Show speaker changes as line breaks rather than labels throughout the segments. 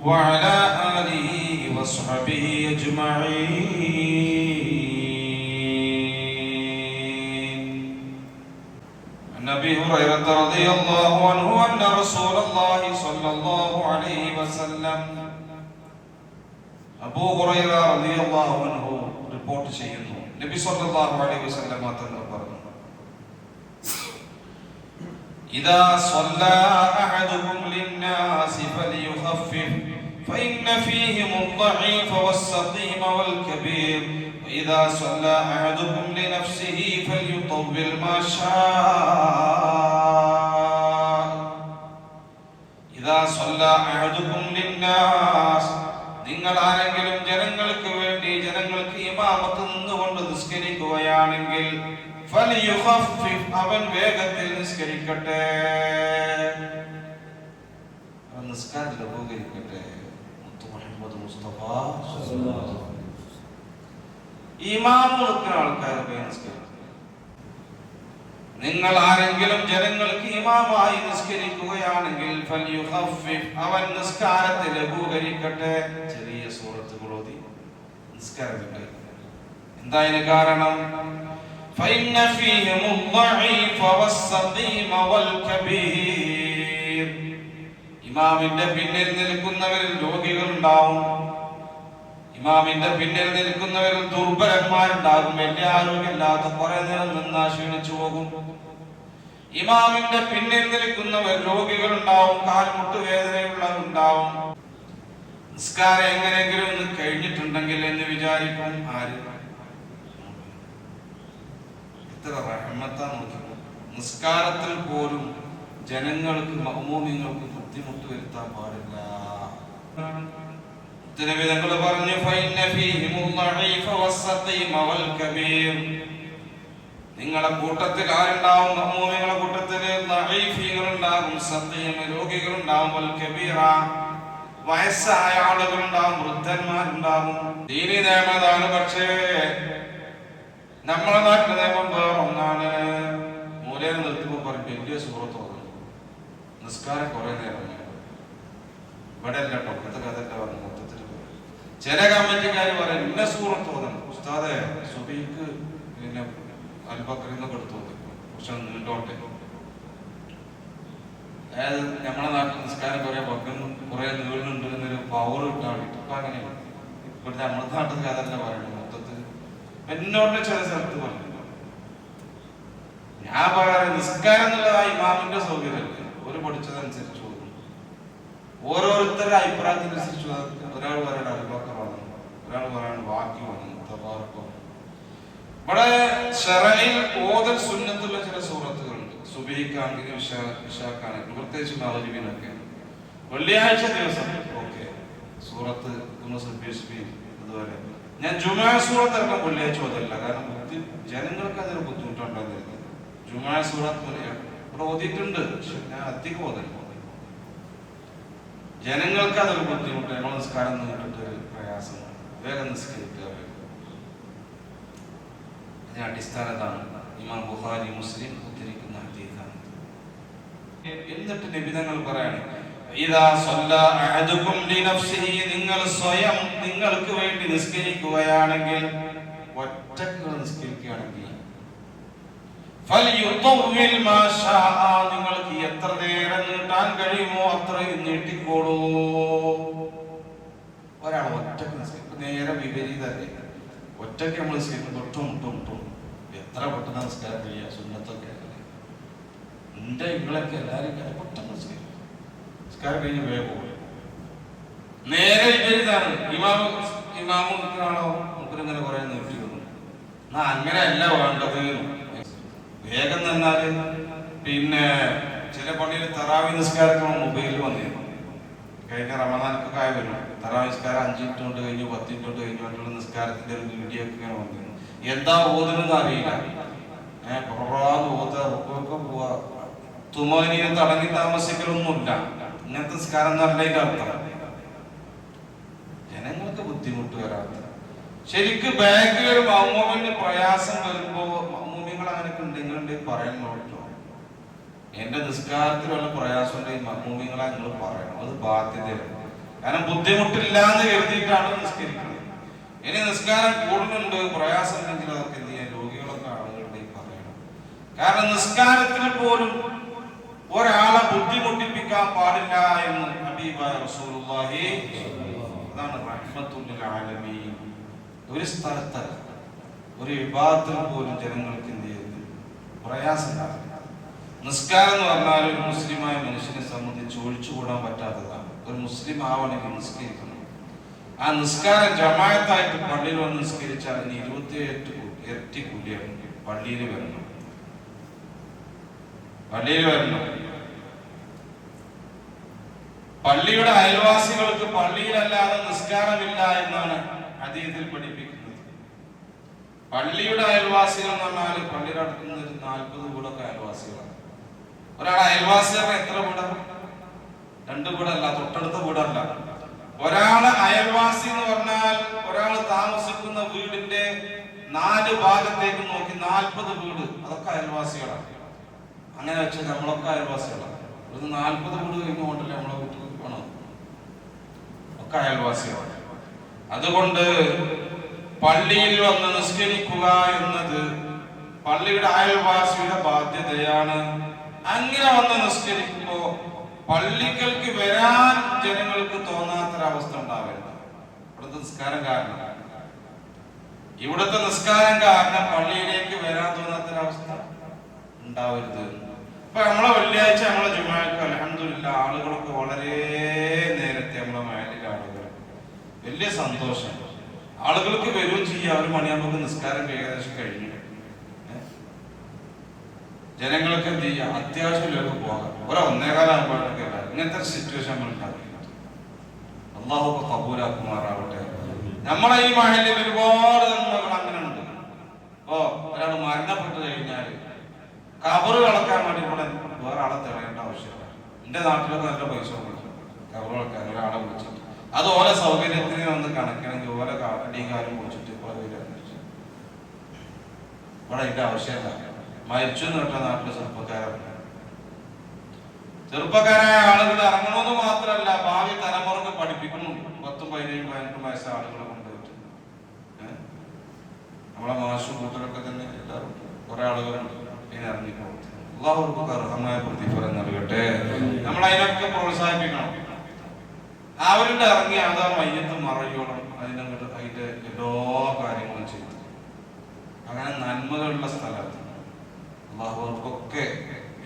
وعلى آله وصحبه أجمعين عن أبي هريرة رضي الله عنه أن رسول الله صلى الله عليه وسلم അബൂ ഹുറൈറ റളിയല്ലാഹു അൻഹു റിപ്പോർട്ട് ചെയ്യുന്നു നബി സല്ലല്ലാഹു അലൈഹി വസല്ലം തങ്ങൾ പറഞ്ഞു إذا صلى أحدكم للناس فليخفف فإن فيهم الضعيف والسقيم والكبير وإذا صلى أحدكم لنفسه فليطول ما شاء إذا صلى أحدكم للناس നിങ്ങൾ ആരെങ്കിലും ജനങ്ങൾക്ക് വേണ്ടി ജനങ്ങൾക്ക് ഇമാമത്ത് നിന്നുകൊണ്ട് നിസ്കരിക്കുകയാണെങ്കിൽ ഫലിയുഖഫിഫ്, അവൻ വേഗത്തിൽ നിസ്കരിക്കട്ടെ അവൻ നിസ്കാരത്തിൽ ഉപകരിക്കട്ടെ മുത്തു മുഹമ്മദ് മുസ്തഫ സ്വല്ലല്ലാഹു അലൈഹി വസല്ലം. ഇമാം നിൽക്കുന്ന ആൾക്കാർ പോയി നിസ്കരിക്കും നിങ്ങൾ ആരെങ്കിലും ജനങ്ങൾക്ക് ഇമാമായി നിസ്കരിക്കുകയാണെങ്കിൽ ഫൽയുഖഫിഫ്, അവൻ നിസ്കാരത്തെ ലഘൂകരിക്കട്ടെ ചെറിയ സൂറത്തുകൾ ഓതി നിസ്കാരത്തിൽ എന്തായതിന് കാരണം فإن فيهم الضعيف والسقيم والكبير ഇമാമിന്റെ പിന്നിൽ നിൽക്കുന്നവരിൽ രോഗികൾ ഉണ്ടാവും ഇമാമിന്റെ പിന്നിൽ നിൽക്കുന്നവരിൽ ദുർബലന്മാരുണ്ടാകും. വലിയ ആരോഗ്യമില്ലാത്ത കുറെ നേരം നിന്നാ ക്ഷീണിച്ചു പോകും. ഇമാമിന്റെ പിന്നിൽ നിൽക്കുന്നവർ രോഗികൾ ഉണ്ടാവും കാൽമുട്ട് വേദനയുള്ളവരുണ്ടാവും നിസ്കാരം എങ്ങനെയെങ്കിലും ഒന്ന് കഴിഞ്ഞിട്ടുണ്ടെങ്കിൽ എന്ന് വിചാരിക്കും ആര്? എത്ര റഹ്മത്താ നോക്കി നിസ്കാരത്തിൽ പോലും ജനങ്ങൾക്ക് മഹമൂമിങ്ങൾക്ക് ബുദ്ധിമുട്ട് വരുത്താൻ പാടില്ല. തിരുവിധങ്ങൾ പറഞ്ഞു നിങ്ങളുടെ കൂട്ടത്തിൽ ആരുണ്ടാവും മഹ്മൂമികളുടെ കൂട്ടത്തിൽ ളഈഫീങ്ങൾ സത്യം രോഗികളുണ്ടാവും രോഗികൾ ഉണ്ടാവും വൽ കബീറ വയസ്സായ ആളുകൾ ഉണ്ടാവും വൃദ്ധന്മാരുണ്ടാവും. ദീനി നിയമതാണ് പക്ഷേ നമ്മളെ നാട്ടിലെ നിയമം വേറെ ഒന്നാണ് മൂലയിൽ നിർത്തുമ്പോൾ പറഞ്ഞു വലിയ സുഹൃത്ത്? നിസ്കാരം കുറെ നേരം ഇവിടെ അല്ല കഥ പറഞ്ഞു മൊത്തത്തിൽ ചില കമ്മിറ്റിക്കാർ പറയും ഇന്ന സൂറത്ത് തോന്നണം ഉസ്താദെ സുബീക്ക് പിന്നെ അൽബക്കറിൽ നിന്നൊക്കെ എടുത്തു പക്ഷെ നീണ്ടോട്ടെ. അതായത് നമ്മളെ നാട്ടിൽ നിസ്കാരം കുറെ പക്കം കുറെ നീളുന്നുണ്ട് എന്നൊരു പവർ കിട്ടാൻ വേണ്ടി. ഇപ്പൊ അങ്ങനെയാണ് ഇപ്പോഴത്തെ നമ്മുടെ നാട്ടിൽ കഥല്ല പറയുന്നത് മൊത്തത്തിൽ എന്നോട് ചില സ്ഥലത്ത് പറഞ്ഞു ഞാൻ പറയാറ് നിസ്കാരം എന്നുള്ളതായി മാമിന്റെ സൗകര്യമല്ലേ ഒരു പഠിച്ചതനുസരിച്ച് ചോദിക്കും ഓരോരുത്തരുടെ അഭിപ്രായത്തിനനുസരിച്ച് ഒരാൾ പറയണ അൽബക്കർ വന്നു ഒരാൾ പറയണ ബാക്കി വന്നു തബാറക്കോ ഇവിടെ ചെറയിൽ ഓതൽ സുന്നത്തുള്ള ചില സൂറത്തുകളുണ്ട്. സുബഹിക്കാണെങ്കിലും ഇഷാക്കാണെങ്കിലും. പ്രത്യേകിച്ച് നവജീവിനൊക്കെ വെള്ളിയാഴ്ച ദിവസം. ഓക്കെ. സൂറത്ത് അതുപോലെ ഞാൻ ജുമാ സൂറത്ത് ഇറക്കാൻ വെള്ളിയാഴ്ച ഓതല്ല കാരണം ജനങ്ങൾക്ക് അതൊരു ബുദ്ധിമുട്ടുണ്ടാകുന്നത് ജുമാ സൂറത്ത് ഇവിടെ ഓതിയിട്ടുണ്ട് പക്ഷെ ഞാൻ അധികം ഓതല്ല ജനങ്ങൾക്ക് അതൊരു ബുദ്ധിമുട്ട് നമ്മൾ നിസ്കാരം നീട്ടിട്ട് ഒരു പ്രയാസം. വേഗം നിസ്കരിക്കുക അതിന് അടിസ്ഥാനതാണ് ഇമാം ബുഖാരി മുസ്ലിം ഉദ്ധരിക്കുന്ന ഹദീസാണ്. എന്നിട്ട് നിബിധങ്ങൾ പറയാണ് നിങ്ങൾ സ്വയം നിങ്ങൾക്ക് വേണ്ടി നിസ്കരിക്കുകയാണെങ്കിൽ ഒറ്റയ്ക്ക് നിസ്കരിക്കുകയാണെങ്കിൽ നിങ്ങൾക്ക് എത്ര നേരം നീട്ടാൻ കഴിയുമോ അത്രയും നീട്ടിക്കോളൂ. ഒരാൾ ഒറ്റയ്ക്ക് നിസ്കരിക്കും നേരെ വിപരീതല്ലേ? ഒറ്റയ്ക്ക് നമ്മൾ നിസ്കരിക്കും തൊട്ടും മുട്ടും മുട്ടും എത്ര പെട്ടെന്ന് നിസ്കാരത്തില്ല സുന്നത്തൊക്കെ എന്റെ ഇങ്ങളൊക്കെ എല്ലാവരും പെട്ടെന്ന് നിസ്കരിക്കും. നിസ്കാരം കഴിഞ്ഞ് വേഗം പോയി നേരെ വിപരീതാണ്. ഇമാമ ഇമാമ ആളോ നമുക്കിങ്ങനെ കുറെ നീട്ടി വന്നു എന്നാ അങ്ങനെയല്ല വേണ്ടത് വേഗം തന്നാൽ പിന്നെ ചില പള്ളിയിൽ തറാവി നിസ്കാരമൊക്കെ മൊബൈലിൽ വന്നിരുന്നു. കഴിഞ്ഞ റമദാനൊക്കെ ആയി വരും തറാവി നിസ്കാരം അഞ്ച് മിനിറ്റ് കൊണ്ട് കഴിഞ്ഞു പത്ത് മിനിറ്റ് കൊണ്ട് കഴിഞ്ഞു മറ്റുള്ള നിസ്കാരത്തിന്റെ ഒരു വീഡിയോ ഒക്കെ ഇങ്ങനെ വന്നിരുന്നു. എന്താ ഓതുന്നത് അറിയില്ല. ഏഹ് പുററാന്ന് ഓത്ത ഒക്കെ പോവാ. തുമാനിയെ തടങ്ങി താമസിക്കലൊന്നുമില്ല. ഇങ്ങനത്തെ നിസ്കാരം എന്നല്ല അർത്ഥം ജനങ്ങൾക്ക് ബുദ്ധിമുട്ട് വരാത്ത ശരിക്കും ബാങ്കിൽ ഒരു പ്രയാസം വരുമ്പോ മമ്മൂമികൾ അങ്ങനെയൊക്കെ ഉണ്ടെങ്കിൽ പറയുന്നുണ്ടോ എന്റെ നിസ്കാരത്തിലുള്ള പ്രയാസം ഉണ്ടെങ്കിൽ മമ്മൂമിങ്ങളെ നിങ്ങൾ പറയണം. അത് ബാധ്യതയാണ്. കാരണം ബുദ്ധിമുട്ടില്ലാന്ന് കരുതിയിട്ടാണ് നിസ്കരിക്കുന്നത്. ഇനി നിസ്കാരം കൂടുന്നുണ്ട് പ്രയാസമുണ്ടെങ്കിൽ അതൊക്കെ എന്ത് ചെയ്യാൻ? രോഗികളൊക്കെ ആളുകളുടെ പറയണം. കാരണം നിസ്കാരത്തിന് പോലും ഒരാളെ ബുദ്ധിമുട്ടിപ്പിക്കാൻ പാടില്ല എന്ന് റസൂലുള്ളാഹി അതാണ് റഹ്മത്തുൽ ആലമീൻ ഒരു സ്ഥലത്ത് ഒരു വിഭാഗത്തിൽ പോലും ജനങ്ങൾക്ക് പ്രയാസം നിസ്കാരം എന്ന് പറഞ്ഞാൽ ഒരു മുസ്ലിമായ മനുഷ്യനെ സംബന്ധിച്ച് ഒഴിച്ചുകൂടാൻ പറ്റാത്തതാണ്. ഒരു മുസ്ലിം ആവണമെങ്കിൽ നിസ്കരിക്കണം. ആ നിസ്കാരം ജമായത്തായിട്ട് പള്ളിയിൽ വന്ന് നിസ്കരിച്ചാൽ അതിന് ഇരുപത്തിയെട്ട് ഇരട്ടി കൂലിയാണ് പള്ളിയിൽ വരണം. പള്ളിയിൽ വരണം. പള്ളിയുടെ അയൽവാസികൾക്ക് പള്ളിയിലല്ലാതെ നിസ്കാരമില്ല എന്നാണ് അതീതിൽ പഠിപ്പിക്കുന്നത്. പള്ളിയുടെ അയൽവാസികൾ എന്ന് പറഞ്ഞാൽ പള്ളിയുടെ അടുത്ത് ഒരു നാൽപ്പത് വീടൊക്കെ അയൽവാസികളാണ്. ഒരാൾ അയൽവാസി പറഞ്ഞാൽ എത്ര വീട? രണ്ട് വീടല്ല തൊട്ടടുത്ത വീടല്ല. ഒരാൾ അയൽവാസി എന്ന് പറഞ്ഞാൽ ഒരാൾ താമസിക്കുന്ന വീടിന്റെ നാല് ഭാഗത്തേക്ക് നോക്കി നാൽപ്പത് വീട് അതൊക്കെ അയൽവാസികളാണ്. അങ്ങനെ വെച്ചാൽ നമ്മളൊക്കെ അയൽവാസികളാണ്. ഒരു നാൽപ്പത് വീട് കഴിഞ്ഞുകൊണ്ടല്ലേ നമ്മളെ വീട്ടിൽ പോണത്? ഒക്കെ അയൽവാസികളാണ്. അതുകൊണ്ട് പള്ളിയിൽ വന്ന് നിസ്കരിക്കുക എന്നത് പള്ളിയുടെ അയൽവാസിയുടെ ബാധ്യതയാണ്. അങ്ങനെ വന്ന് നിസ്കരിക്കുമ്പോ പള്ളികൾക്ക് വരാൻ ജനങ്ങൾക്ക് തോന്നാത്തൊരവസ്ഥ ഉണ്ടാവരുത്. ഇവിടുത്തെ നിസ്കാരം കാരണം. ഇവിടുത്തെ നിസ്കാരം കാരണം പള്ളിയിലേക്ക് വരാൻ തോന്നാത്തൊരവസ്ഥ ഉണ്ടാവരുത്. ഇപ്പൊ നമ്മളെ വെള്ളിയാഴ്ച നമ്മളെ ജുമാക്ക് അലഹമില്ല ആളുകളൊക്കെ വളരെ നേരത്തെ നമ്മളെ മയലിലാളുകൾ വലിയ സന്തോഷം. ആളുകൾക്ക് വരികയും ചെയ്യുക ഒരു മണിയാകുമ്പോൾ നിസ്കാരം ഏകദേശം കഴിഞ്ഞു? ജനങ്ങൾക്ക് എന്ത് ചെയ്യുക? അത്യാവശ്യമില്ലൊക്കെ പോകാം. ഒരു ഒന്നേകാലാകുമ്പോഴൊക്കെ ഇങ്ങനത്തെ സിറ്റുവേഷൻ നമ്മൾ ഉണ്ടാകും അള്ളാഹു കബൂലാക്കുമാറാവട്ടെ. നമ്മളെ ഈ മഹലിൽ ഒരുപാട് നന്മകൾ അങ്ങനെ ഉണ്ട്. ഓ ഒരാൾ മരണപ്പെട്ടു കഴിഞ്ഞാൽ കബറ് കളക്കാൻ വേണ്ടി ഇവിടെ വേറെ ആളെ തെളിയേണ്ട ആവശ്യമില്ല. എന്റെ നാട്ടിലൊക്കെ നല്ല പൈസ കൊടുക്കും. കബറ് കളക്കാൻ ഒരാളെ വിളിച്ചിട്ട് അത് ഓരോ സൗകര്യത്തിന് വന്ന് കണക്കണമെങ്കിൽ ഓരോ കാലടിയും കാലും കുടിച്ചിട്ട് കുറെ പേര് അന്വേഷിച്ചു ഇവിടെ അതിന്റെ ആവശ്യമില്ല. മരിച്ചു എന്ന് പറഞ്ഞ നാട്ടിലെ ചെറുപ്പക്കാരാണ് ചെറുപ്പക്കാരായ ആളുകൾ ഇറങ്ങണമെന്ന് മാത്രമല്ല ഭാവി തലമുറയ്ക്ക് പഠിപ്പിക്കുന്നുണ്ട്. പത്തും പതിനേഴും പതിനെട്ടും വയസ്സ ആളുകളെ കൊണ്ടുപോയിട്ട്? നമ്മളെ മാഷും കൂട്ടരൊക്കെ തന്നെ എല്ലാവരും കുറെ ആളുകളുണ്ട്. ഇതിനെ ഇറങ്ങിപ്പോകും അള്ളാഹുർക്ക് അർഹമായ പ്രതിഫലം നൽകട്ടെ. നമ്മൾ അതിനൊക്കെ പ്രോത്സാഹിപ്പിക്കണം. അവരുടെ ഇറങ്ങി അതാ മയ്യത്ത് മറയോളം അതിനങ്ങോട്ട് അതിന്റെ എല്ലാ കാര്യങ്ങളും ചെയ്തു. അങ്ങനെ നന്മകളുള്ള സ്ഥലത്ത് അള്ളാഹുവർക്കൊക്കെ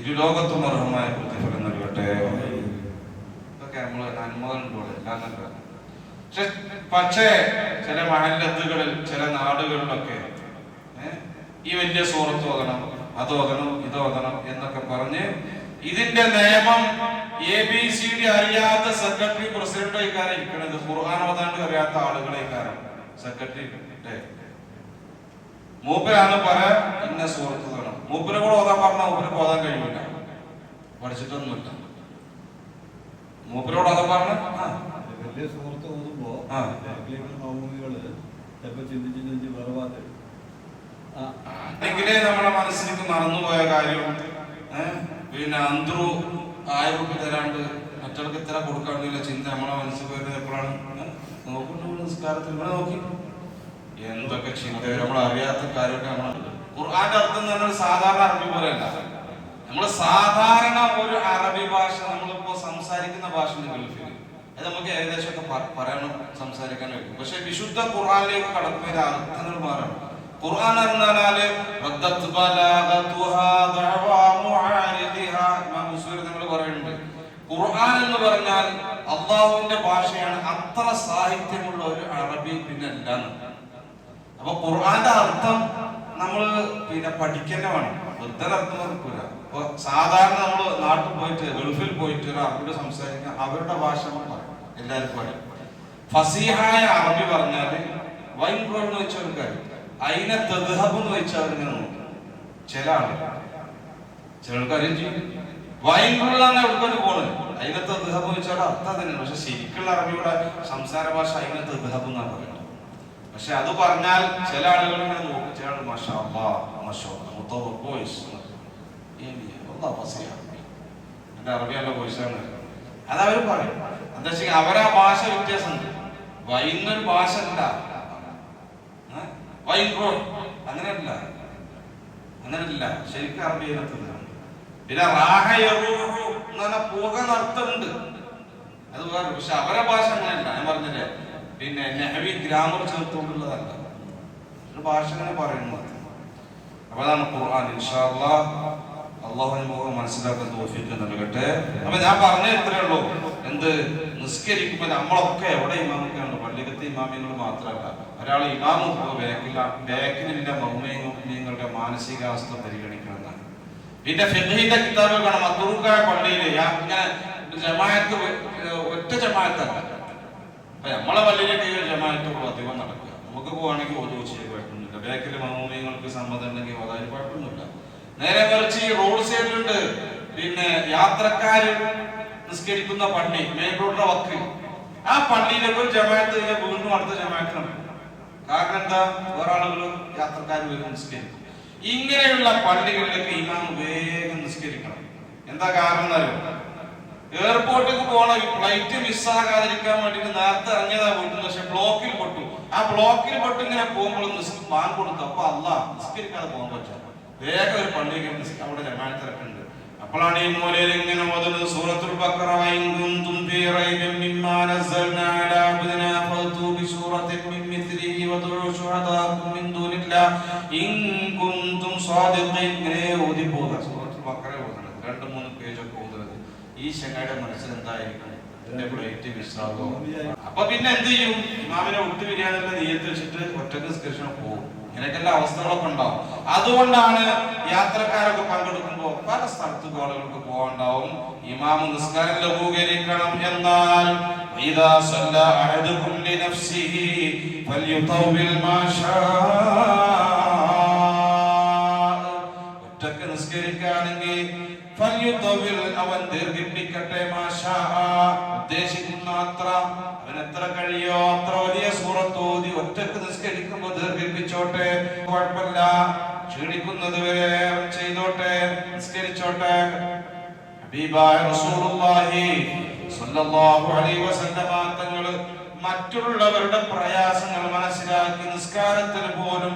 ഇരുലോകത്തും അർഹമായ പ്രതിഫലം നൽകട്ടെ. ഇതൊക്കെ നമ്മൾ നന്മകളുണ്ടോ എല്ലാം നല്ല പക്ഷെ ചില മഹല്ലത്തുകളിൽ ചില നാടുകളിലൊക്കെ ഈ വലിയ സൂറത്ത് ഓതണം അത് ഓതണം ഇത് ഓതണം എന്നൊക്കെ പറഞ്ഞ് ഇതിന്റെ നിയമം എ ബി സി ഡി അറിയാത്ത സെക്രട്ടറി പ്രസിഡന്റ് ഇക്കാരം ഇരിക്കണത്. ഖുർആൻ ഓതാണ്ട് അറിയാത്ത ആളുകളെ ഇക്കാരം സെക്രട്ടറി മൂപ്പരാണ് പറ ഇന്ന സുഹൃത്തുക്കളും. മൂപ്പരെ കൂടെ ഓതാൻ പറഞ്ഞാൽ മൂപ്പർക്ക് ഓതാൻ കഴിയില്ല പഠിച്ചിട്ടൊന്നുമില്ല മൂപ്പരോട് ഓതാൻ പറഞ്ഞ
വലിയ സുഹൃത്ത് ഓതുമ്പോ ചിന്തിച്ച് ചിന്തിച്ച് വേറെ ഭാഗത്ത് ആ.
എങ്കിലേ നമ്മുടെ മനസ്സിലേക്ക് മറന്നുപോയ കാര്യം പിന്നെ അന്തരു ആയിരം റുപ്യ തരാണ്ട് മറ്റവർക്ക് ഇത്ര കൊടുക്കാണ്ടില്ല. ചിന്ത നമ്മളെ മനസ്സിൽ പോയത് എപ്പോഴാണ്? നോക്കുന്നു നിസ്കാരത്തിൽ. ഇവിടെ നോക്കി. എന്തൊക്കെ ചിന്ത? നമ്മൾ അറിയാത്ത കാര്യമൊക്കെ നമ്മൾ ഖുർആന്റെ അർത്ഥം എന്ന് പറഞ്ഞാൽ സാധാരണ അറബി പോലെയല്ല. നമ്മൾ സാധാരണ ഒരു അറബി ഭാഷ നമ്മളിപ്പോ സംസാരിക്കുന്ന ഭാഷ ഗൾഫിൽ അത് നമുക്ക് ഏകദേശമൊക്കെ പറയണം സംസാരിക്കാൻ കഴിയും. പക്ഷെ വിശുദ്ധ ഖുർആാനിലേക്ക് കടക്കുന്ന അർത്ഥങ്ങൾ മാറാം ഖുർആൻ മുസ്ലിം നിങ്ങൾ പറയുന്നുണ്ട്. ഖുർആൻ എന്ന് പറഞ്ഞാൽ അള്ളാഹുവിന്റെ ഭാഷയാണ് അത്ര സാഹിത്യമുള്ള ഒരു അറബി പിന്നെ അല്ലാന്ന് അപ്പൊ ഖുർആന്റെ അർത്ഥം നമ്മൾ പിന്നെ പഠിക്കന്നെ വേണം. അർത്ഥം നടക്കൂല സാധാരണ നമ്മൾ നാട്ടിൽ പോയിട്ട് ഗൾഫിൽ പോയിട്ട് ഒരു അറബിയോട് സംസാരിക്കുക അവരുടെ ഭാഷ പറയും. ഫസീഹായ അറബി പറഞ്ഞാൽ വൈൻ എന്ന് വെച്ച ഒരു കാര്യം. അതിനെ തെഹബ് എന്ന് വെച്ചാൽ ഇങ്ങനെ നോക്കും. ചില ആളുകൾ ചിലർക്ക് അറിയാൻ ചെയ്യും. വൈകുള്ളാണ് എവിടേക്കൊക്കെ പോണത്. അതിനകത്ത് തെഹബ് വെച്ചാൽ അർത്ഥം തന്നെയാണ് പക്ഷെ ശരിക്കുള്ള അറബിയുടെ സംസാര ഭാഷ അതിനകത്ത് തെഹബ് എന്നാണ് പറയുന്നത്. പക്ഷെ അത് പറഞ്ഞാൽ ചില ആളുകൾ ഇങ്ങനെ നോക്കും. ചില ആളുകൾ മഷ അല്ലാ മഷോ വോയിസ് എന്റെ അറബിയാന്റെ വോയിസാണ് അത് അവർ പറയും. എന്താ വെച്ചാൽ അവരാ ഭാഷ വ്യത്യാസമുണ്ട്. വൈകുന്നൊരു ഭാഷ അല്ല ഏ? അങ്ങനല്ല അങ്ങനെയല്ല. ശരിക്കും അറബിയിലെത്തുന്നത് പിന്നെ റാഹയറൂഹു എന്ന് പറഞ്ഞാൽ പുക നർത്തമുണ്ട് അത് വേറെ പക്ഷെ അവരെ ഭാഷ അങ്ങനെയല്ല. ഞാൻ പറഞ്ഞില്ലേ? പിന്നെ നെഹവി ഗ്രാമർ ചേർത്തുകൊണ്ടുള്ളതല്ല. ഒരു ഭാഷ അങ്ങനെ പറയുന്നത് അപ്പൊ അതാണ് ഖുർആൻ. ഇൻഷാ അല്ലാഹ് അള്ളാഹു നമുക്ക് മനസ്സിലാക്കാൻ തോഫിക്ക് നൽകട്ടെ. അപ്പൊ ഞാൻ പറഞ്ഞ എത്രയുള്ളൂ എന്ത്? നിസ്കരിക്കുമ്പോ നമ്മളൊക്കെ എവിടെ ഇമാമൊക്കെയാണ് പള്ളിക്കത്തെ ഇമാമിയങ്ങൾ മാത്രമല്ല. ഒരാൾ ഇമാമും ബാക്കില ബാക്കിലില്ല മൗമ്യങ്ങളുടെ മാനസികാവസ്ഥ പരിഗണിക്കണമെന്നാണ്. പിന്നെ ഫിഖഹിന്റെ കിതാബ് കാണാം മത്തൂർക്കായ പള്ളിയിൽ ഇങ്ങനെ ജമായത്ത് ഒറ്റ ജമായത്തല്ല അപ്പൊ നമ്മളെ പള്ളിയിലേക്ക് ഈ ജമാഅത്തുള്ള അധികം നടക്കുക. നമുക്ക് പോവാണെങ്കിൽ ഓരോ ചെയ്ത് കുഴപ്പമൊന്നുമില്ല. ബാക്കിൽ മൗമ്യങ്ങൾക്ക് സമ്മതം ഉണ്ടെങ്കിൽ അതായത് കുഴപ്പമൊന്നുമില്ല. നേരെ മറിച്ച് റോഡ് സൈഡിലുണ്ട്. പിന്നെ യാത്രക്കാർ നിസ്കരിക്കുന്ന പള്ളി റോഡിലെ വക്ക് ആ പള്ളിയിലേക്ക് ഒരു ജമാഅത്ത് വീണ്ടും അടുത്ത ജമാഅത്തിനാണ് കാരണം എന്താ? ആളുകൾ യാത്രക്കാർ വരും നിസ്കരിക്കും. ഇങ്ങനെയുള്ള പള്ളികളിലേക്ക് ഇമാം വേഗം നിസ്കരിക്കണം. എന്താ കാരണം എയർപോർട്ടിൽ എയർപോർട്ടിലേക്ക് പോണ ഫ്ലൈറ്റ് മിസ്സാകാതിരിക്കാൻ വേണ്ടിട്ട് നേരത്തെ ഇറങ്ങിയതാ വീട്ടിൽ പക്ഷെ ബ്ലോക്കിൽ പൊട്ടു. ആ ബ്ലോക്കിൽ പൊട്ട് ഇങ്ങനെ പോകുമ്പോൾ ബാങ്ക് കൊടുത്തു അപ്പൊ അല്ല നിസ്കരിക്കാതെ പോകാൻ പറ്റില്ല വേഗം ഒരു പള്ളിയിൽ നിസ്ക- അവിടെ ജമാഅത്തിരക്കുണ്ട് അപ്പോഴാണ് ഈ മൂലയിൽ ഇങ്ങനെ സൂറത്തുൽ ബക്കറ ഇൻകും ഫീ റൈബിൻ മിമ്മാ നസ്സൽനാ അലാ അബ്ദിനാ ഫഅ്തു ബിസൂറത്തിൻ മിൻ മിത്ലിഹി വദഉ ശുഹദാഅക്കും മിൻ ദൂനില്ലാ. ഇൻ കുന്തും സാദിഖീൻ ഇങ്ങനെ ഓതി പോകുക സൂറത്തുൽ ബഖറ ഓതുന്നത്. രണ്ട് മൂന്ന് പേജൊക്കെ ഓതുന്നത്. ഈ ശങ്ങയുടെ മനസ്സിൽ എന്തായിരിക്കണം? പ്ലേറ്റ് മിസ്സാകോ അപ്പൊ പിന്നെ എന്ത് ചെയ്യും? ഇമാമിനെ വിട്ടു പിരിയാന്നുള്ള നീയത്ത് വെച്ചിട്ട് ഒറ്റയ്ക്ക് നിസ്കരിച്ചാൽ പോകും ഇങ്ങനെയൊക്കെയുള്ള അവസ്ഥകളൊക്കെ ഉണ്ടാവും. അതുകൊണ്ടാണ് യാത്രക്കാരൊക്കെ പങ്കെടുക്കുമ്പോൾ പല സ്ഥലത്ത് കോളകൾക്ക് പോകണ്ടാവും ഇമാം നിസ്കാരം ലഘൂകരിക്കണം എന്നാൽ ഒറ്റയ്ക്ക് നിസ്കരിക്കുകയാണെങ്കിൽ അവൻ ദീർഘിപ്പിക്കട്ടെ ഉദ്ദേശിക്കുന്ന അത്ര അവൻ എത്ര കഴിയോ? അത്ര വലിയ സൂറത്ത് ഓതി ഒറ്റയ്ക്ക് നിസ്കരിക്കുമ്പോൾ ദീർഘിപ്പിച്ചോട്ടെ. കുഴപ്പമില്ല. ക്ഷീണിക്കുന്നത് വരെ അവൻ ചെയ്തോട്ടെ. നിസ്കരിച്ചോട്ടെ. മറ്റുള്ളവരുടെ പ്രയാസങ്ങൾ മനസ്സിലാക്കി നിസ്കാരത്തിന് പോലും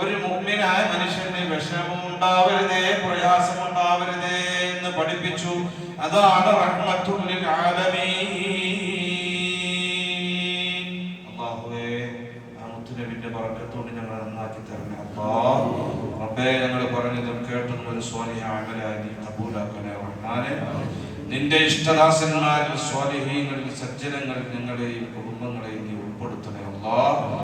ഒരു മുഅ്മിനായ മനുഷ്യന് വിഷമം ഉണ്ടാവരുതേ പ്രയാസം പഠിപ്പിച്ചു. അതാണ് റഹ്മത്തുൽ ആലമീൻ. അല്ലാഹുവേ നന്നാക്കി അല്ലാഹ് റബ്ബേ പറഞ്ഞതും കേട്ടതും ഒരു സ്വാലിഹ നീ നിന്റെ ഇഷ്ടദാസന്മാരിൽ സ്വാലിഹീങ്ങളിൽ സജ്ജനങ്ങളിൽ ഞങ്ങളെയും കുടുംബങ്ങളെയും